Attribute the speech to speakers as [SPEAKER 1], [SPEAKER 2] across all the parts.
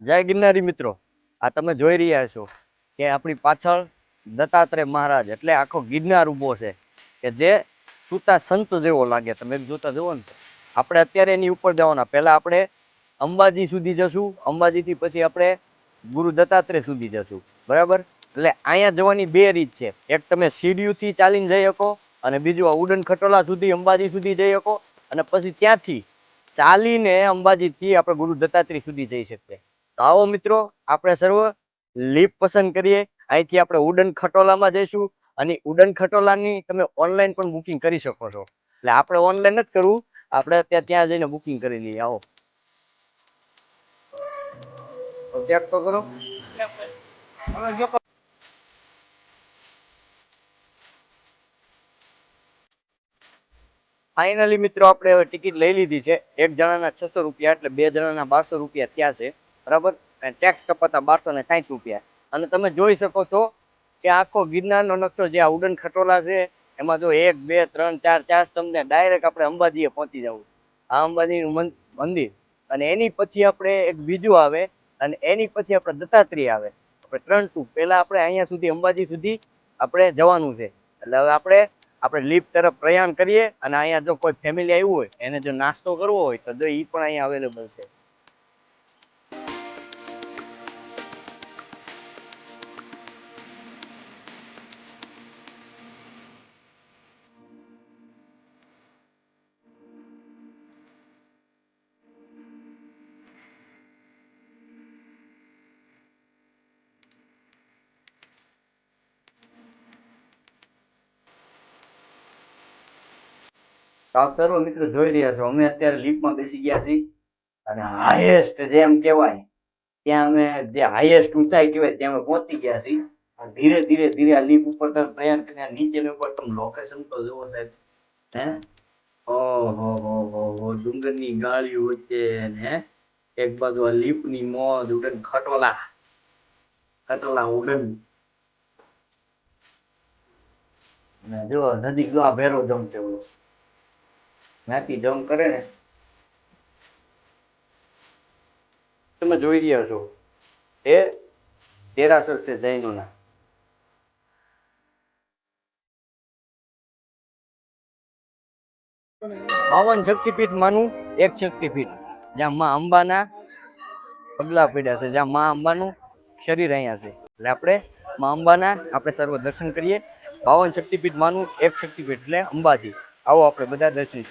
[SPEAKER 1] જય ગિરનારી મિત્રો. આ તમે જોઈ રહ્યા છો કે આપણી પાછળ દત્તાત્રેય મહારાજ એટલે આખો ગિરનાર ઊભો છે કે જે સૂતા સંત જેવો લાગે. તમે જોતા જુઓ ને આપણે અત્યારે એની ઉપર જવાના. પહેલાં આપણે અંબાજી સુધી જશું. અંબાજીથી પછી આપણે ગુરુ દત્તાત્રેય સુધી જશું. બરાબર? એટલે અહીંયા જવાની બે રીત છે. એક તમે સીડીયુથી ચાલીને જઈ શકો અને બીજું આ ઉડન ખટોલા સુધી, અંબાજી સુધી જઈ શકો અને પછી ત્યાંથી ચાલીને અંબાજીથી આપણે ગુરુ દત્તાત્રેય સુધી જઈ શકીએ. તો આવો મિત્રો આપણે સર્વ લીપ પસંદ કરીએ. અહીંથી આપણે ઉડન ખટોલામાં જઈશું અને ઉડન ખટોલાની તમે ઓનલાઈન પણ બુકિંગ કરી શકો છો. એટલે આપણે ઓનલાઈન જ કરવું. આપણે ત્યાં ત્યાં જઈને બુકિંગ કરી લઈએ. આવો. ચેક તો કરો. ફાઇનલી મિત્રો આપણે હવે ટિકિટ લઈ લીધી છે. એક જણાના છસો રૂપિયા એટલે બે જણાના બારસો રૂપિયા ત્યાં છે. બરાબર? ટેક્સ કપાતા બારસો ને સાહીઠ રૂપિયા. અને તમે જોઈ શકો છો કે આખો ગિરનારનો નકશો જે આ ઉડન ખટોલા છે, એમાં જો એક, બે, ત્રણ, ચાર ચાર તમને ડાયરેક્ટ આપણે અંબાજીએ પહોંચી જવું. આ અંબાજીનું મંદિર. અને એની પછી આપણે એક બીજું આવે, અને એની પછી આપણે દત્તાત્રેય આવે. આપણે ત્રણ ટુ પહેલાં આપણે અહીંયા સુધી, અંબાજી સુધી આપણે જવાનું છે. એટલે હવે આપણે આપણે લિફ્ટ તરફ પ્રયાણ કરીએ અને અહીંયા જો કોઈ ફેમિલી આવ્યું હોય, એને જો નાસ્તો કરવો હોય, તો જો એ પણ અહીંયા અવેલેબલ છે. સર્વ મિત્રો જોઈ રહ્યા છો. અમે અત્યારે લિફ્ટમાં બેસી ગયા છીએ અને હાઈએસ્ટ જેમ કહેવાય, ત્યાં અમે જે હાઈએસ્ટ ઊંચાઈ કહેવાય ત્યાં અમે પહોંચી ગયા છીએ. ધીરે ધીરે ધીરે આ લીફ ઉપર તમે પ્રયાણ કરીને નીચે ઉપર તમે લોકેશન તો જુઓ સાહેબ. હે? ઓહો ડુંગરની ગાળીઓ વચ્ચે ને એક બાજુ આ લીફની મોજ ઉડન ખટોલા. ખટોલા ઉડન જો જો આ ભેરો જમ છે ઓલો ત્યાંથી ઢોંગ કરે ને. તમે જોઈ રહ્યા છો. એ દેરાસર છે જૈનોના. બાવન શક્તિપીઠ માનું, એક શક્તિપીઠ. જ્યાં માં અંબાના પગલા પડ્યા છે. જ્યાં માં અંબાનું શરીર અહીંયા છે. એટલે આપણે માં અંબાના આપણે સર્વ દર્શન કરીએ. બાવન શક્તિપીઠ માનું, એક શક્તિપીઠ એટલે અંબાજી. આવો આપણે બધા દર્શન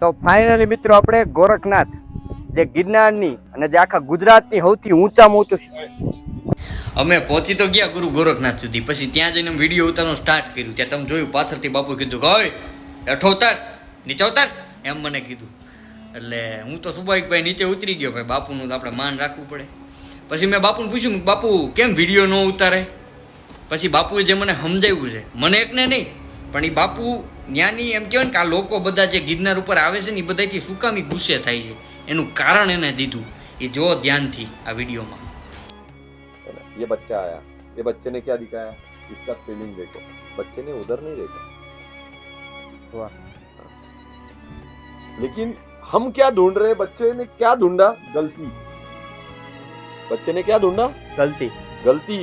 [SPEAKER 1] સો ફાઇનલી મિત્રો, આપણે ગોરખનાથ, જે ગિરનારની અને જે આખા ગુજરાતની સૌથી ઊંચામાં ઊંચું
[SPEAKER 2] અમે પહોંચી તો ગયા ગુરુ ગોરખનાથ સુધી. પછી ત્યાં જઈને વીડિયો ઉતારવાનું સ્ટાર્ટ કર્યું. ત્યાં તમે જોયું, પાછળથી બાપુ કીધું કે, ઓય હેઠો ઉતાર નીચે ઉતાર. એમ મને કીધું. એટલે હું તો સ્વાભાવિક નીચે ઉતરી ગયો. ભાઈ, બાપુનું આપણે માન રાખવું પડે. પછી મેં બાપુને પૂછ્યું બાપુ, કેમ વીડિયો ન ઉતારે? પછી બાપુએ જે મને સમજાવ્યું છે, મને એકને નહીં, પણ એ બાપુ જ્ઞાની એમ કહેવાય ને કે આ લોકો બધા જે ગિરનાર ઉપર આવે છે ને એ બધાથી શું કામ ઈ ગુસ્સે થાય છે એનું કારણ એને દીધું એ જો ધ્યાનથી આ વિડીયોમાં
[SPEAKER 3] ये बच्चा आया ये बच्चे ने क्या दिखाया इसका फीलिंग देखो बच्चे ने उधर नहीं देखा
[SPEAKER 1] वाह।
[SPEAKER 3] हाँ। लेकिन हम क्या ढूंढ रहे हैं बच्चे ने क्या ढूंढा गलती बच्चे ने क्या ढूंढा
[SPEAKER 1] ગલતી
[SPEAKER 3] गलती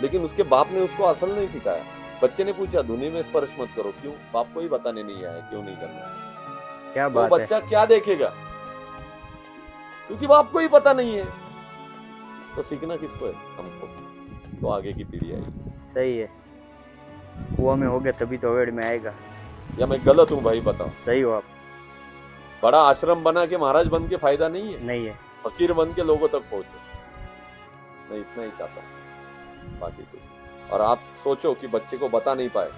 [SPEAKER 3] लेकिन उसके बाप ने उसको असल नहीं सिखाया बच्चे ने पूछा धुनी में स्पर्श मत करो क्यों? बाप को ही बताने नहीं आया क्यों नहीं करना क्या
[SPEAKER 1] बात तो
[SPEAKER 3] बच्चा है? क्या देखेगा? क्योंकि बाप को ही पता नहीं है। तो सीखना किसको है? हमको। तो आगे की पीढ़ी आएगी।
[SPEAKER 1] सही है। कुआ में हो गया तभी तो अवेड़ में आएगा।
[SPEAKER 3] या मैं गलत हूँ भाई बताओ।
[SPEAKER 1] सही हो आप।
[SPEAKER 3] बड़ा आश्रम बना के महाराज बन के फ़ायदा नहीं है?
[SPEAKER 1] नहीं है।
[SPEAKER 3] फकीर बन के लोगों तक पहुँचे। मैं इतना ही चाहता हूँ। बाकी कुछ और आप सोचो कि बच्चे को बता नहीं पाए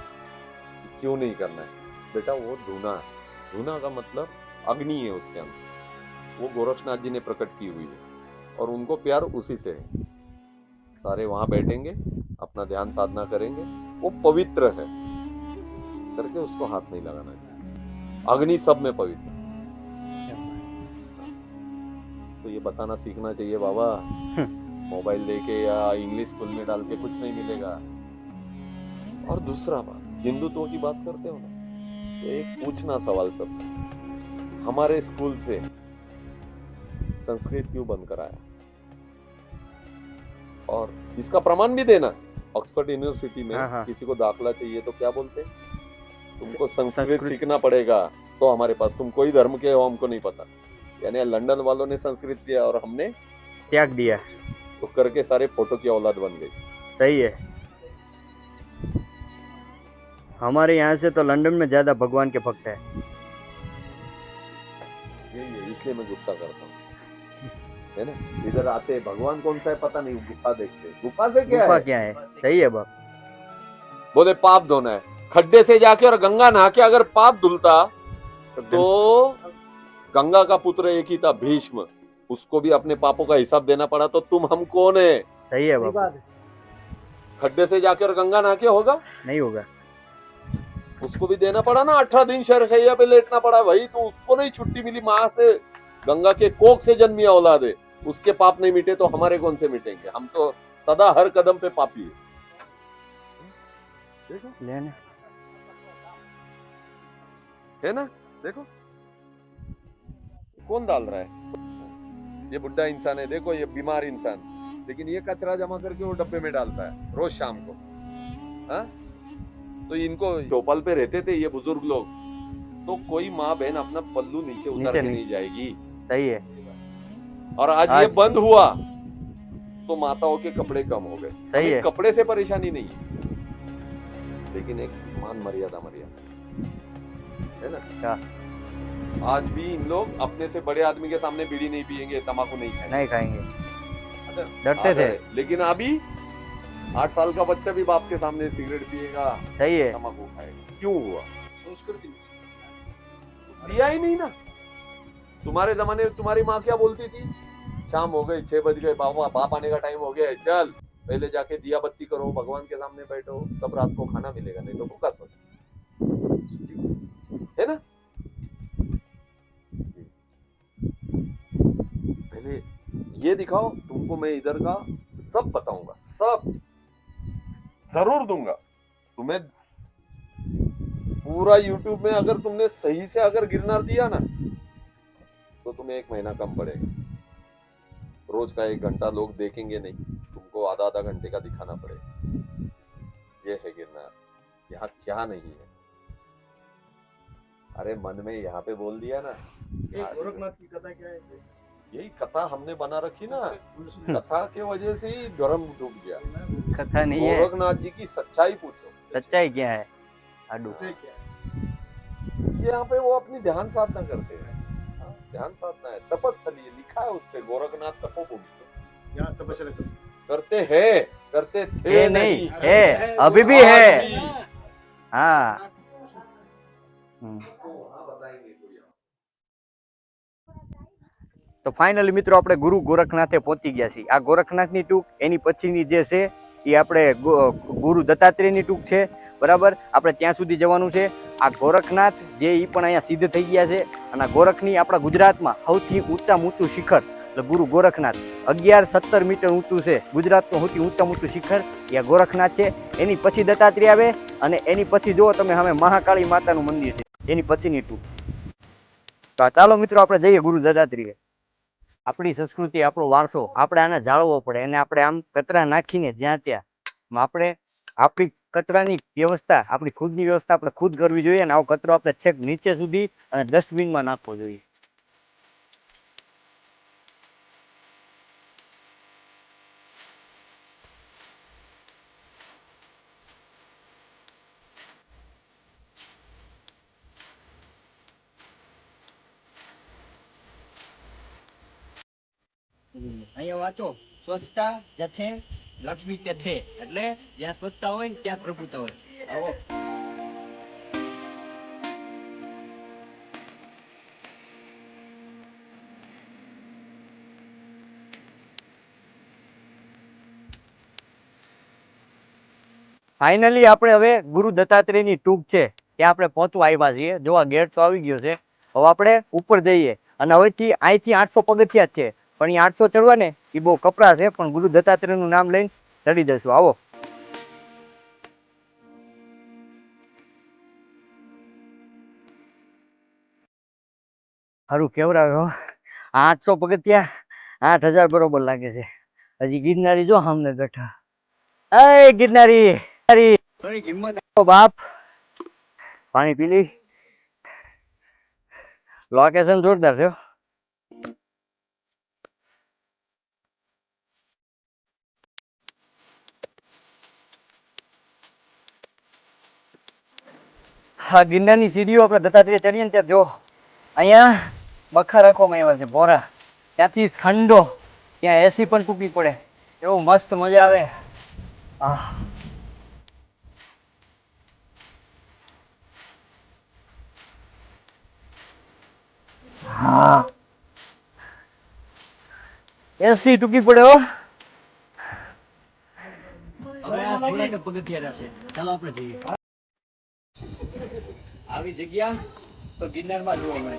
[SPEAKER 3] क्यों नहीं करना है। बेटा वो धुना है। धुना का मतलब अग्नि है उसके अंदर। वो गोरखनाथ जी ने प्रकट की हुई है और उनको प्यार उसी से है। सारे वहाँ बैठेंगे अपना ध्यान साधना करेंगे। वो पवित्र है। करके उसको हाथ नहीं लगाना चाहिए। अग्नि सब में पवित्र तो ये बताना सीखना चाहिए बाबा। मोबाइल लेके या इंग्लिश स्कूल में डाल के कुछ नहीं मिलेगा। और दूसरा बात हिंदुत्व की बात करते हो ना तो एक पूछना सवाल सबसे। हमारे स्कूल से संस्कृत क्यों बंद कराया? और इसका प्रमाण भी देना ऑक्सफोर्ड यूनिवर्सिटी में
[SPEAKER 1] हाँ, हाँ।
[SPEAKER 3] किसी को दाखला चाहिए तो क्या बोलते? तुमको संस्कृत
[SPEAKER 1] संस्कृत-
[SPEAKER 3] सीखना पड़ेगा तो हमारे पास तुम कोई धर्म के हो हमको नहीं पता। यानी लंदन वालों ने संस्कृत दिया और हमने
[SPEAKER 1] त्याग दिया।
[SPEAKER 3] तो करके सारे फ़ोटो की औलाद बन गई।
[SPEAKER 1] सही है। हमारे यहाँ से तो लंदन में ज़्यादा भगवान के भक्त है।
[SPEAKER 3] यही है इसलिए मैं गुस्सा करता हूँ। है ना? इधर आते भगवान कौन सा है पता नहीं गुफा देखते गुफा से क्या
[SPEAKER 1] गुफा
[SPEAKER 3] है?
[SPEAKER 1] क्या है? सही है बाप।
[SPEAKER 3] बोले पाप धोना है। खड्डे से जाके और गंगा नहा के अगर पाप धुलता तो गंगा का पुत्र एक ही था भीष्म। उसको भी अपने पापों का हिसाब देना पड़ा तो तुम हम कौन है?
[SPEAKER 1] सही है बाप
[SPEAKER 3] खड्डे से जाके और गंगा नहा के होगा?
[SPEAKER 1] नहीं होगा।
[SPEAKER 3] उसको भी देना पड़ा ना? अठारह दिन शहर शैया पे लेटना पड़ा। भाई तो उसको नहीं छुट्टी मिली माँ से। गंगा के कोक से जन्मी औलाद। है उसके पाप नहीं मिटे तो हमारे कौन से मिटेंगे? हम तो सदा हर कदम पे पापी है। देखो।
[SPEAKER 1] लेने
[SPEAKER 3] है ना? देखो। कौन डाल रहा है? ये बुढ़ा इंसान है देखो ये बीमार इंसान। लेकिन ये कचरा जमा करके वो डब्बे में डालता है रोज शाम को। हाँ? तो इनको चौपल पे रहते थे ये बुज़ुर्ग लोग। तो कोई माँ बहन अपना पल्लू नीचे उतार
[SPEAKER 1] नीचे
[SPEAKER 3] के
[SPEAKER 1] नहीं।
[SPEAKER 3] नहीं जाएगी।
[SPEAKER 1] सही है।
[SPEAKER 3] और आज,
[SPEAKER 1] आज ये
[SPEAKER 3] बंद हुआ तो माताओं के कपड़े कम हो गए।
[SPEAKER 1] सही है।
[SPEAKER 3] कपड़े से परेशानी नहीं है। लेकिन एक मान मर्यादा मर्यादा है। ना?
[SPEAKER 1] क्या?
[SPEAKER 3] आज भी इन लोग अपने से बड़े आदमी के सामने बीड़ी नहीं पियेंगे तंबाकू नहीं खाएँगे।
[SPEAKER 1] नहीं खाएँगे। डरते थे।
[SPEAKER 3] लेकिन अभी आठ साल का बच्चा भी बाप के सामने सिगरेट पिएगा
[SPEAKER 1] सही है।
[SPEAKER 3] तंबाकू खाएगा। क्यों हुआ? संस्कृति दिया ही नहीं ना। तुम्हारे जमाने में तुम्हारी माँ क्या बोलती थी? शाम हो गई छह बज गए बाबा बाप आने का टाइम हो गया है चल। पहले जाके दिया बत्ती करो भगवान के सामने बैठो तब रात को खाना मिलेगा नहीं तो भूखा सो है ना? ये दिखाओ, तुमको मैं इधर का सब बताऊँगा, सब ज़रूर दूँगा। तुम्हें पूरा यूट्यूब में अगर तुमने सही से अगर गिरनार दिया ना तो तुम्हें एक महीना कम पड़ेगा। रोज का एक घंटा लोग देखेंगे नहीं, तुमको आधा आधा घंटे का दिखाना पड़ेगा। ये है गिरनार, यहाँ क्या नहीं है। अरे, मन में यहाँ पे बोल दिया ना।
[SPEAKER 4] गोरखनाथ की कथा क्या है?
[SPEAKER 3] यही कथा हमने बना रखी ना। कथा के वजह से ही धर्म डूब गया।
[SPEAKER 1] कथा नहीं है।
[SPEAKER 3] गोरखनाथ जी की सच्चाई पूछो।
[SPEAKER 1] सच्चाई क्या है?
[SPEAKER 4] है?
[SPEAKER 3] यहाँ पे वो अपनी ध्यान साधना करते हैं। ध्यान साधना है। तपस्थली लिखा है उस पे गोरखनाथ तपोभूमि
[SPEAKER 4] यहाँ तपस्या
[SPEAKER 3] करते हैं करते थे
[SPEAKER 1] ये नहीं। है। अभी भी है।
[SPEAKER 3] भी।
[SPEAKER 1] हाँ। તો ફાઇનલી મિત્રો આપણે ગુરુ ગોરખનાથે પહોંચી ગયા છીએ. આ ગોરખનાથની ટૂંક, એની પછીની જે છે, એ આપણે ગુરુ દત્તાત્રેયની ટૂંક છે, બરાબર? આપણે ત્યાં સુધી જવાનું છે. આ ગોરખનાથ જે એ પણ અહીંયા સિદ્ધ થઈ ગયા છે અને ગોરખની આપણા ગુજરાતમાં સૌથી ઊંચામાં ઊંચું શિખર, એટલે ગુરુ ગોરખનાથ, અગિયાર સત્તર મીટર ઊંચું છે. ગુજરાતનું સૌથી ઊંચામાં ઊંચું શિખર એ ગોરખનાથ છે. એની પછી દત્તાત્રેય આવે અને એની પછી જુઓ તમે હવે મહાકાળી માતાનું મંદિર છે. એની પછીની ટૂંક. ચાલો મિત્રો, આપણે જઈએ ગુરુ દત્તાત્રેય આપણી સંસ્કૃતિ, આપણો વારસો, આપણે આને જાળવવો પડે એને આપણે આમ કચરા નાખીને જ્યાં ત્યાં. આપણે આપણી કચરાની વ્યવસ્થા, આપણી ખુદની વ્યવસ્થા આપણે ખુદ કરવી જોઈએ અને આવો કચરો આપણે છેક નીચે સુધી અને ડસ્ટબિનમાં નાખવો જોઈએ. અહીંયા વાંચો. સ્વચ્છતા જથે, લક્ષ્મી તથે. એટલે જ્યાં સ્વચ્છતા હોય ત્યાં પ્રભુતા હોય. આવો. ફાઇનલી આપણે હવે ગુરુ દત્તાત્રેયની ટૂંક છે ત્યાં આપણે પહોંચવા આવ્યા છીએ. જો આ ગેટ તો આવી ગયો છે. હવે આપણે ઉપર જઈએ. અને હવેથી અહીંથી આઠસો પગથિયા જ છે. પણ એ આઠસો ચડવા ને એ બહુ કપરા છે પણ ગુરુ દત્તાત્રેયનું નામ લઈને ચડી જશું. આવો. સારું કેવડાવ્યો આઠસો પગથિયા આઠ હજાર બરોબર લાગે છે. હજી ગિરનારી જો હમને બેઠા. એ ગિરનારી બાપ. પાણી પી લી. લોકેશન જોરદાર છે હો. ગિરનારની સીડીઓ આપણે દત્તાત્રેય ચડીએ ને ત્યાં જો, અહીંયા બખા રાખવામાં આવ્યા છે બોરા ત્યાંથી ઠંડો, ત્યાં એસી પણ ટૂંકી પડે. એવું મસ્ત મજા આવે. હા. એસી તૂટી પડે હો. આ પગથિયા છે ચાલો આપણે જઈએ. આવી જગ્યા તો ગિરનારમાં જોવા મળે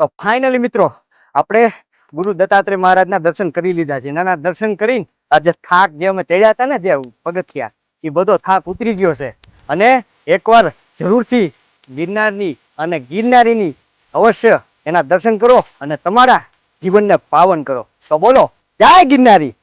[SPEAKER 1] તો ફાઇનલી મિત્રો આપણે ગુરુ દત્તાત્રેય મહારાજના દર્શન કરી લીધા છે. નાના દર્શન કરીને આ જે થાક જે અમે ચડ્યા હતા ને જે પગથિયા, એ બધો થાક ઉતરી ગયો છે. અને એકવાર જરૂરથી ગિરનારની અને ગિરનારીની અવશ્ય એના દર્શન કરો અને તમારા જીવનને પાવન કરો. તો બોલો, જય ગિરનારી!